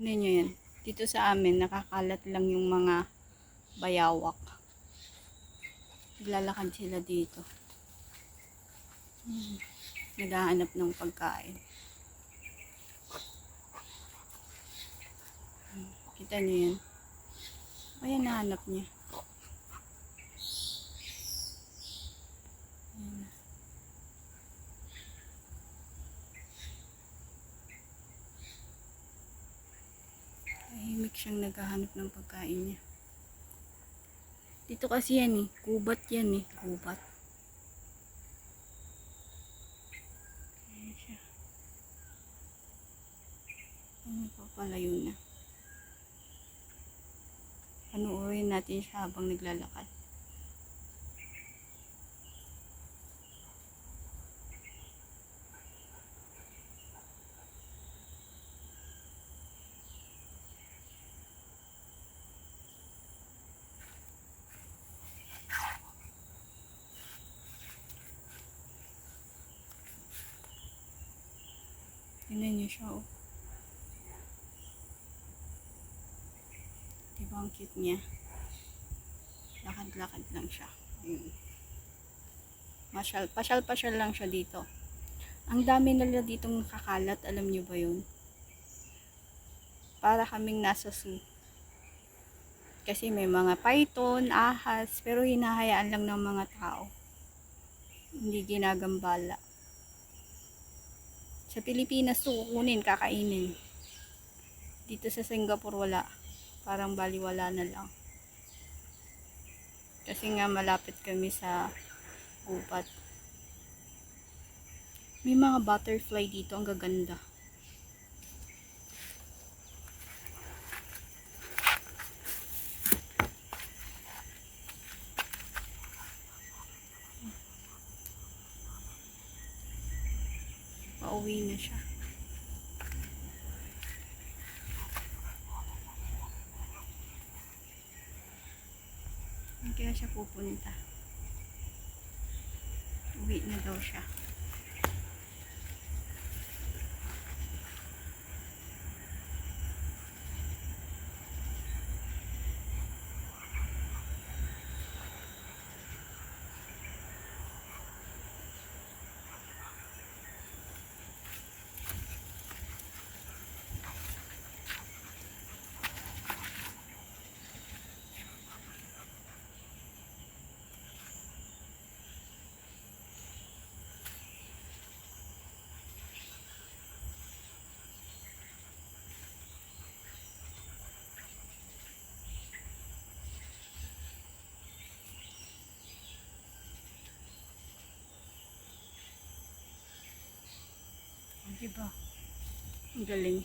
Tignan nyo yan. Dito sa amin, nakakalat lang yung mga bayawak. Naglalakad sila dito. Hmm. Naghahanap ng pagkain. Hmm. Kita nyo yan. Ayan, nahanap niya. Ayan. Tahimik siyang naghahanap ng pagkain niya. Dito kasi yan eh. Gubat yan eh. Ayan siya. Ano pa palayo na. Panuorin natin siya habang naglalakad. Tingnan niyo siya oh. Diba ang cute niya? Lakad-lakad lang siya. Ayun. Masyal, pasyal-pasyal lang siya dito. Ang dami nila ditong kakalat, alam niyo ba yun? Para kaming nasa zoo. Kasi may mga python, ahas, pero hinahayaan lang ng mga tao. Hindi ginagambala. Sa Pilipinas to, kukunin, kakainin. Dito sa Singapore wala. Parang baliwala na lang. Kasi nga malapit kami sa gubat. May mga butterfly dito, ang gaganda. Pauwi na siya. Kaya siya pupunta? Uwi na daw siya. Diba? Ang galing.